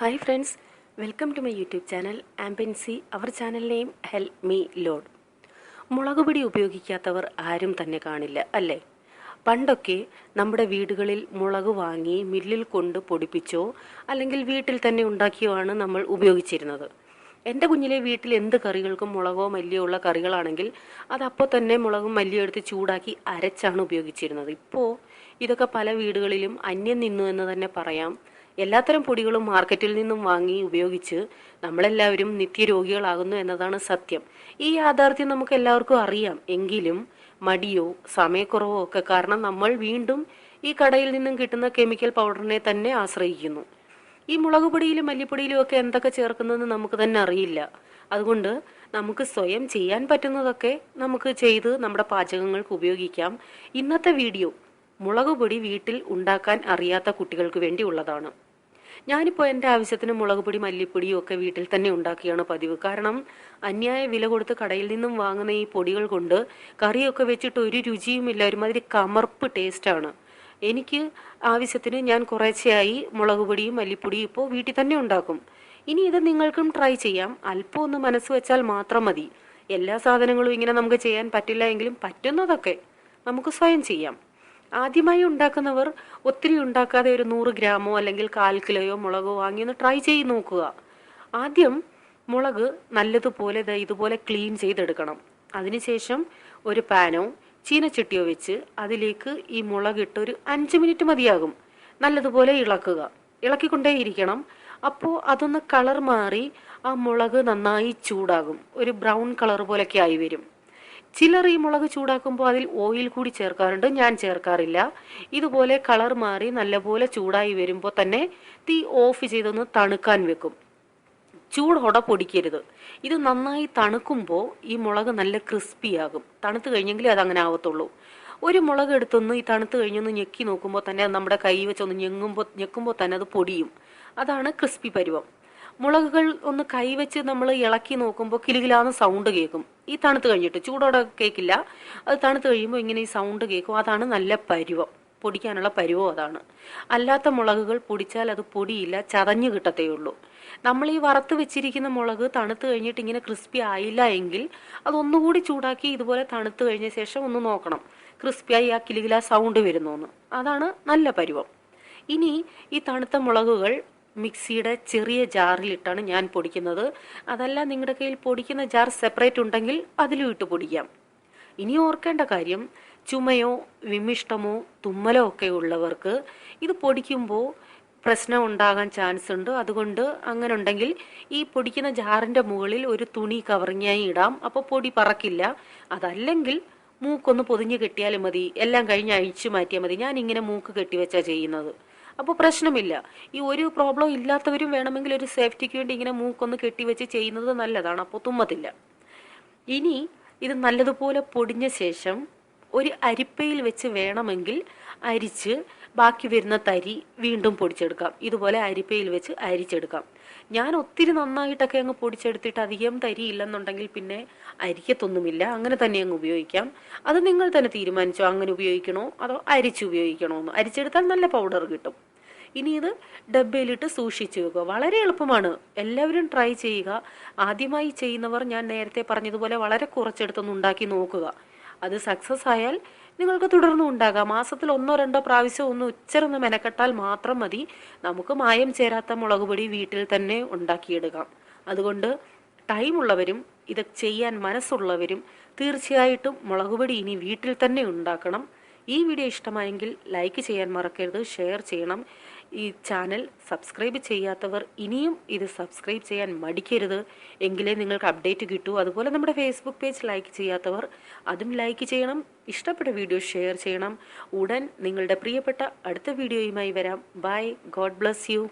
Hi friends welcome to my YouTube channel ആംബൻസി our channel name help me load മുളകുപൊടി ഉപയോഗിക്കാത്തവർ ആരും തന്നെ കാണില്ല അല്ലേ? പണ്ടൊക്കെ നമ്മുടെ വീടുകളിൽ മുളക് വാങ്ങി മില്ലിൽ കൊണ്ട് പൊടിപ്പിച്ചോ അല്ലെങ്കിൽ വീട്ടിൽ തന്നെ ഉണ്ടാക്കിയോ ആണ് നമ്മൾ ഉപയോഗിച്ചിരുന്നത്. എന്റെ കുഞ്ഞിലെ വീട്ടിൽ എന്ത് കറികൾക്കും മുളകോ മല്ലിയോ ഉള്ള കറികളാണെങ്കിൽ അത് അപ്പോൾ തന്നെ മുളകും മല്ലിയോ എടുത്ത് ചൂടാക്കി അരച്ചാണ് ഉപയോഗിച്ചിരുന്നത്. ഇപ്പോൾ ഇതൊക്കെ പല വീടുകളിലും അന്യം നിന്നു എന്ന് തന്നെ പറയാം. എല്ലാത്തരം പൊടികളും മാർക്കറ്റിൽ നിന്നും വാങ്ങി ഉപയോഗിച്ച് നമ്മളെല്ലാവരും നിത്യരോഗികളാകുന്നു എന്നതാണ് സത്യം. ഈ യാഥാർത്ഥ്യം നമുക്ക് എല്ലാവർക്കും അറിയാം. എങ്കിലും മടിയോ സമയക്കുറവോ ഒക്കെ കാരണം നമ്മൾ വീണ്ടും ഈ കടയിൽ നിന്നും കിട്ടുന്ന കെമിക്കൽ പൗഡറിനെ തന്നെ ആശ്രയിക്കുന്നു. ഈ മുളക് പൊടിയിലും മല്ലിപ്പൊടിയിലും ഒക്കെ എന്തൊക്കെ ചേർക്കുന്നതെന്ന് നമുക്ക് തന്നെ അറിയില്ല. അതുകൊണ്ട് നമുക്ക് സ്വയം ചെയ്യാൻ പറ്റുന്നതൊക്കെ നമുക്ക് ചെയ്ത് നമ്മുടെ പാചകങ്ങൾക്ക് ഉപയോഗിക്കാം. ഇന്നത്തെ വീഡിയോ മുളക് പൊടി വീട്ടിൽ ഉണ്ടാക്കാൻ അറിയാത്ത കുട്ടികൾക്ക് വേണ്ടി ഉള്ളതാണ്. ഞാനിപ്പോൾ എന്റെ ആവശ്യത്തിന് മുളക് പൊടി മല്ലിപ്പൊടിയും ഒക്കെ വീട്ടിൽ തന്നെ ഉണ്ടാക്കിയാണ് പതിവ്. കാരണം അന്യായ വില കൊടുത്ത് കടയിൽ നിന്നും വാങ്ങുന്ന ഈ പൊടികൾ കൊണ്ട് കറിയൊക്കെ വെച്ചിട്ട് ഒരു രുചിയുമില്ല ഒരുമാതിരി കമർപ്പ് ടേസ്റ്റാണ് എനിക്ക് ആവശ്യത്തിന് ഞാൻ കുറേശ്ശെയായി മുളക് പൊടിയും മല്ലിപ്പൊടിയും ഇപ്പോൾ വീട്ടിൽ തന്നെ ഉണ്ടാക്കും. ഇനി ഇത് നിങ്ങൾക്കും ട്രൈ ചെയ്യാം. അല്പം ഒന്ന് മനസ്സ് വെച്ചാൽ മാത്രം മതി. എല്ലാ സാധനങ്ങളും ഇങ്ങനെ നമുക്ക് ചെയ്യാൻ പറ്റില്ല എങ്കിലും പറ്റുന്നതൊക്കെ നമുക്ക് സ്വയം ചെയ്യാം. ആദ്യമായി ഉണ്ടാക്കുന്നവർ ഒത്തിരി ഉണ്ടാക്കാതെ ഒരു നൂറ് ഗ്രാമോ അല്ലെങ്കിൽ കാൽ കിലോയോ മുളകോ വാങ്ങി ഒന്ന് ട്രൈ ചെയ്ത് നോക്കുക. ആദ്യം മുളക് നല്ലതുപോലെ ഇതുപോലെ ക്ലീൻ ചെയ്തെടുക്കണം. അതിനുശേഷം ഒരു പാനോ ചീനച്ചട്ടിയോ വെച്ച് അതിലേക്ക് ഈ മുളകിട്ട് ഒരു അഞ്ച് മിനിറ്റ് മതിയാകും. നല്ലതുപോലെ ഇളക്കുക. ഇളക്കിക്കൊണ്ടേയിരിക്കണം. അപ്പോൾ അതൊന്ന് കളർ മാറി ആ മുളക് നന്നായി ചൂടാകും. ഒരു ബ്രൗൺ കളർ പോലൊക്കെ ആയി വരും. ചിലർ ഈ മുളക് ചൂടാക്കുമ്പോൾ അതിൽ ഓയിൽ കൂടി ചേർക്കാറുണ്ട്. ഞാൻ ചേർക്കാറില്ല. ഇതുപോലെ കളർ മാറി നല്ലപോലെ ചൂടായി വരുമ്പോൾ തന്നെ തീ ഓഫ് ചെയ്തൊന്ന് തണുക്കാൻ വെക്കും. ചൂടോടെ പൊടിക്കരുത്. ഇത് നന്നായി തണുക്കുമ്പോൾ ഈ മുളക് നല്ല ക്രിസ്പിയാകും തണുത്ത് കഴിഞ്ഞെങ്കിലേ അത് അങ്ങനെ ആവത്തുള്ളൂ. ഒരു മുളക് എടുത്തൊന്ന് ഈ തണുത്ത് കഴിഞ്ഞൊന്ന് ഞെക്കി നോക്കുമ്പോൾ തന്നെ നമ്മുടെ കൈ വെച്ചൊന്ന് ഞെങ്ങുമ്പോൾ ഞെക്കുമ്പോൾ തന്നെ അത് പൊടിയും. അതാണ് ക്രിസ്പി പരുവം. മുളകുകൾ ഒന്ന് കൈവച്ച് നമ്മൾ ഇളക്കി നോക്കുമ്പോൾ കിലുകിലാന്ന് സൗണ്ട് കേൾക്കും ഈ തണുത്ത് കഴിഞ്ഞിട്ട്. ചൂടോടെ കേൾക്കില്ല അത് തണുത്ത് കഴിയുമ്പോൾ ഇങ്ങനെ ഈ സൗണ്ട് കേൾക്കും അതാണ് നല്ല പരുവം. പൊടിക്കാനുള്ള പരുവം അതാണ്. അല്ലാത്ത മുളകുകൾ പൊടിച്ചാൽ അത് പൊടിയില്ല ചതഞ്ഞു കിട്ടത്തേ ഉള്ളൂ. നമ്മൾ ഈ വറുത്ത് വെച്ചിരിക്കുന്ന മുളക് തണുത്ത് കഴിഞ്ഞിട്ട് ഇങ്ങനെ ക്രിസ്പി ആയില്ല എങ്കിൽ അതൊന്നുകൂടി ചൂടാക്കി ഇതുപോലെ തണുത്ത് കഴിഞ്ഞ ശേഷം ഒന്ന് നോക്കണം. ക്രിസ്പിയായി ആ കിലുകില സൗണ്ട് വരുന്നു അതാണ് നല്ല പരുവം. ഇനി ഈ തണുത്ത മുളകുകൾ മിക്സിയുടെ ചെറിയ ജാറിലിട്ടാണ് ഞാൻ പൊടിക്കുന്നത്. അതല്ല നിങ്ങളുടെ കയ്യിൽ പൊടിക്കുന്ന ജാർ സെപ്പറേറ്റ് ഉണ്ടെങ്കിൽ അതിലും ഇട്ട് പൊടിക്കാം. ഇനി ഓർക്കേണ്ട കാര്യം ചുമയോ വിമിഷ്ടമോ തുമ്മലോ ഒക്കെ ഉള്ളവർക്ക് ഇത് പൊടിക്കുമ്പോൾ പ്രശ്നം ഉണ്ടാകാൻ ചാൻസ് ഉണ്ട്. അതുകൊണ്ട് അങ്ങനെ ഉണ്ടെങ്കിൽ ഈ പൊടിക്കുന്ന ജാറിന്റെ മുകളിൽ ഒരു തുണി കവറിങ്ങായി ഇടാം. അപ്പോൾ പൊടി പറക്കില്ല. അതല്ലെങ്കിൽ മൂക്കൊന്ന് പൊതിഞ്ഞ് കെട്ടിയാലും മതി. എല്ലാം കഴിഞ്ഞ് അഴിച്ചു മാറ്റിയാൽ മതി. ഞാൻ ഇങ്ങനെ മൂക്ക് കെട്ടിവെച്ചാണ് ചെയ്യുന്നത്. അപ്പോൾ പ്രശ്നമില്ല. ഈ ഒരു പ്രോബ്ലം ഇല്ലാത്തവരും വേണമെങ്കിൽ ഒരു സേഫ്റ്റിക്ക് വേണ്ടി ഇങ്ങനെ മൂക്കൊന്ന് കെട്ടിവെച്ച് ചെയ്യുന്നത് നല്ലതാണ്. അപ്പോൾ തുമ്മത്തില്ല. ഇനി ഇത് നല്ലതുപോലെ പൊടിഞ്ഞ ശേഷം ഒരു അരിപ്പയിൽ വെച്ച് വേണമെങ്കിൽ അരിച്ച് ബാക്കി വരുന്ന തരി വീണ്ടും പൊടിച്ചെടുക്കാം. ഇതുപോലെ അരിപ്പയിൽ വെച്ച് അരിച്ചെടുക്കാം. ഞാൻ ഒത്തിരി നന്നായിട്ടൊക്കെ അങ്ങ് പൊടിച്ചെടുത്തിട്ട് അധികം തരി ഇല്ലെന്നുണ്ടെങ്കിൽ പിന്നെ അരിക്കത്തൊന്നുമില്ല. അങ്ങനെ തന്നെ അങ്ങ് ഉപയോഗിക്കാം. അത് നിങ്ങൾ തന്നെ തീരുമാനിച്ചോ അങ്ങനെ ഉപയോഗിക്കണോ അതോ അരിച്ച് ഉപയോഗിക്കണോ എന്ന്. അരിച്ചെടുത്താൽ നല്ല പൗഡർ കിട്ടും. ഇനി ഇത് ഡബ്ബയിലിട്ട് സൂക്ഷിച്ചു വെക്കുക. വളരെ എളുപ്പമാണ്. എല്ലാവരും ട്രൈ ചെയ്യുക. ആദ്യമായി ചെയ്യുന്നവർ ഞാൻ നേരത്തെ പറഞ്ഞതുപോലെ വളരെ കുറച്ചെടുത്തൊന്ന് ഉണ്ടാക്കി നോക്കുക. അത് സക്സസ് ആയാൽ നിങ്ങൾക്ക് തുടർന്നും ഉണ്ടാകാം. മാസത്തിൽ ഒന്നോ രണ്ടോ പ്രാവശ്യം ഒന്ന് ഉച്ചറന്ന് മെനക്കെട്ടാൽ മാത്രം മതി. നമുക്ക് മായം ചേരാത്ത മുളക് പൊടി വീട്ടിൽ തന്നെ ഉണ്ടാക്കിയെടുക്കാം. അതുകൊണ്ട് ടൈമുള്ളവരും ഇത് ചെയ്യാൻ മനസ്സുള്ളവരും തീർച്ചയായിട്ടും മുളക് പൊടി ഇനി വീട്ടിൽ തന്നെ ഉണ്ടാക്കണം. ഈ വീഡിയോ ഇഷ്ടമായെങ്കിൽ ലൈക്ക് ചെയ്യാൻ മറക്കരുത് ഷെയർ ചെയ്യണം. ഈ ചാനൽ സബ്സ്ക്രൈബ് ചെയ്യാത്തവർ ഇനിയും ഇത് സബ്സ്ക്രൈബ് ചെയ്യാൻ മടിക്കരുത്. എങ്കിലേ നിങ്ങൾക്ക് അപ്ഡേറ്റ് കിട്ടൂ. അതുപോലെ നമ്മുടെ ഫേസ്ബുക്ക് പേജ് ലൈക്ക് ചെയ്യാത്തവർ അതും ലൈക്ക് ചെയ്യണം. ഇഷ്ടപ്പെട്ട വീഡിയോ ഷെയർ ചെയ്യണം. ഉടൻ നിങ്ങളുടെ പ്രിയപ്പെട്ട അടുത്ത വീഡിയോയുമായി വരാം. By God bless you